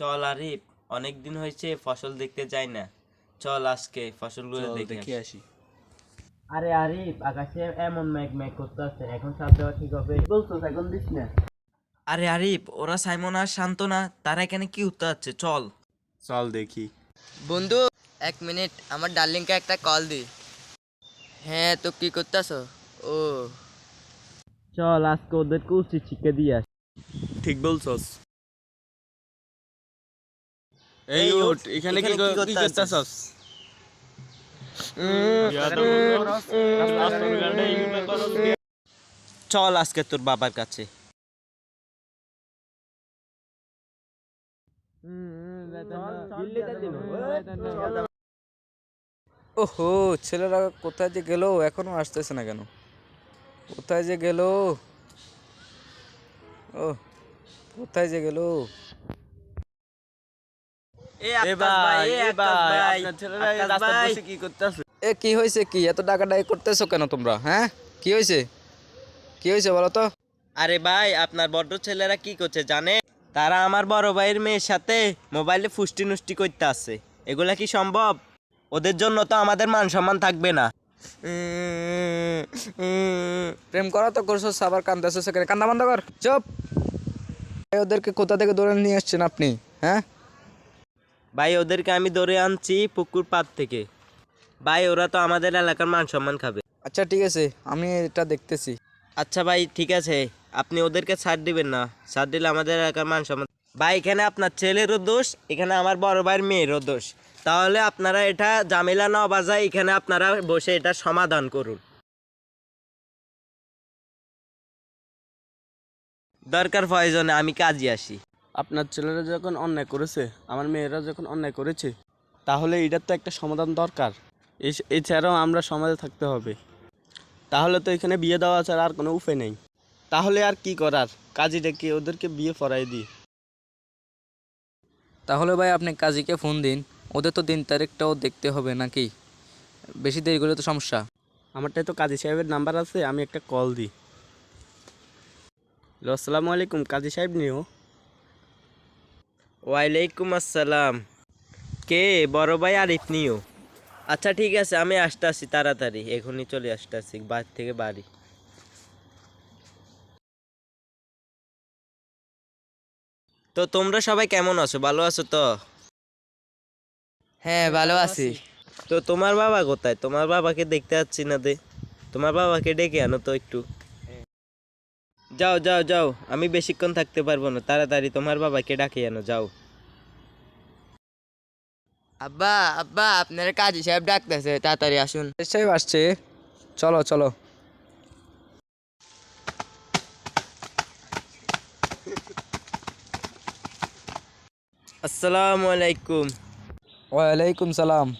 চল আরিফ অনেক দিন হয়েছে ফসল দেখতে যাই না। চল আজকে ফসলগুলো দেখে আসি। আরে আরিফ আকাশে এমন মেঘ মেঘ করতে আছে এখন সাপ দেওয়া ঠিক হবে। বলছো এখন দিস না। আরে আরিফ ওরা সাইমন আর শান্ত না তারা এখানে কি উত্তর আছে? চল। চল দেখি। বন্ধু এক মিনিট আমার ডার্লিংকে একটা কল দি। হ্যাঁ তো কি করতেছ? ও। চল আজকে ওদেরকে উচিত শিক্ষা দিয়ে আসি। ঠিক বলছস। এই ওঠ, এখানে কি কি করতেছস চল আজকে তোর বাবার কাছে। ওহো ছেলেরা কোথায় যে গেল এখনও আসতেছে না কেন? কোথায় যে গেল? ও কোথায় যে গেল? বসে কি করতেছে? এ কি হয়েছে কি? এত ডাকাডাকি করতেছো কেন তোমরা হ্যাঁ? কি হয়েছে? কি হয়েছে বলো তো? আরে ভাই আপনার বড় ছেলেরা কি করছে জানে? তারা আমার বড় ভাইয়ের মেয়ের সাথে মোবাইলে ফুষ্টি নুষ্টি করতে আছে এগুলা কি সম্ভব? ওদের জন্য তো আমাদের মান সম্মান থাকবে না। প্রেম করা তো করছ আবার কান্দাছো সেখানে। কান্না বন্ধ কর চুপ। ওদেরকে কোথা থেকে ধরে নিয়ে এসছেন আপনি হ্যাঁ? ভাই ওদেরকে আমি ধরে আনছি পুকুর পাড় থেকে। ভাই ওরা তো আমাদের এলাকার মান সম্মান খাবে। আচ্ছা ঠিক আছে আমি এটা দেখতেছি। আচ্ছা ভাই ঠিক আছে আপনি ওদেরকে ছাড় দিবেন না। ছাড় দিলে আমাদের এলাকার মান সম্মান ভাই এখানে আপনার ছেলেরও দোষ এখানে আমার বড় ভাইয়ের মেয়েরও দোষ। তাহলে আপনারা এটা জামেলা না বাজায় এখানে আপনারা বসে এটা সমাধান করুন। দরকার প্রয়োজনে আমি কাজে আসি। আপনার ছেলেরা যখন অন্যায় করেছে আমার মেয়েরা যখন অন্যায় করেছে তাহলে এটার তো একটা সমাধান দরকার। এছাড়াও আমরা সমাজে থাকতে হবে। তাহলে তো এখানে বিয়ে দেওয়া ছাড়া আর কোনো উপায় নেই। তাহলে আর কি করার? কাজী ডেকে ওদেরকে বিয়ে পড়াই দিই। তাহলে ভাই আপনি কাজীকে ফোন দিন। ওদের তো দিন তারিখটাও দেখতে হবে নাকি? বেশি দেরি করলে তো সমস্যা। আমারটাই তো কাজী সাহেবের নাম্বার আছে আমি একটা কল দিই। আসসালামু আলাইকুম কাজী সাহেব নিও। ওয়ালাইকুম আসসালাম। কে? বড় ভাই আরিফ নিও আচ্ছা ঠিক আছে আমি আসতেছি তাড়াতাড়ি। এখনই চলে আসতেছি বাড়ি থেকে বাড়ি। তো তোমরা সবাই কেমন আছো? ভালো আছো তো? হ্যাঁ ভালো আছি। তো তোমার বাবা কোথায়? তোমার বাবাকে দেখতে পাচ্ছি না দে। তোমার বাবাকে ডেকে আনো তো একটু। যাও যাও যাও। আমি বেশিক্ষণ থাকতে পারব না। তাড়াতাড়ি তোমার বাবাকে ডাকে আনো যাও। আব্বা আব্বা আপনার কাজী সাহেব ডাকতেছে। তাড়াতাড়ি আসুন। সাহেব আসছে। চলো চলো। আসসালামু আলাইকুম। ওয়ালাইকুম সালাম।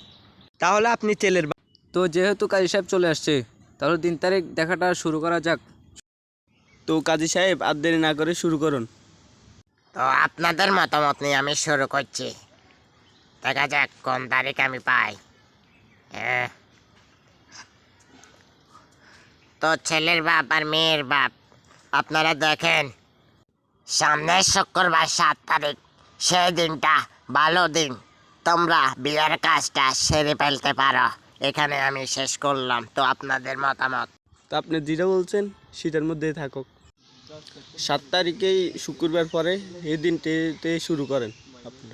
তাহলে আপনি ছেলের বা- তো যেহেতু কাজী সাহেব চলে আসছে তাহলে দিন তারিখ দেখাটা শুরু করা যাক। তো কাজী সাহেব, আর দেরি না করে শুরু করুন। তো আপনাদের মতামত নিয়ে আমি শুরু করছি। দেখা যাক কোন তারিখ আমি পাই। তো ছেলের বাপ আর মেয়ের বাপ, আপনারা দেখেন, সামনের শুক্রবার সাত তারিখ, সেই দিনটা ভালো দিন। তোমরা বিয়ের কাজটা সেরে ফেলতে পারো। এখানে আমি শেষ করলাম। তো আপনাদের মতামত? তো আপনি যেটা বলছেন, সেটার মধ্যেই থাকুক। সাত তারিখেই শুক্রবার পরে এই দিনটিতে শুরু করেন আপনি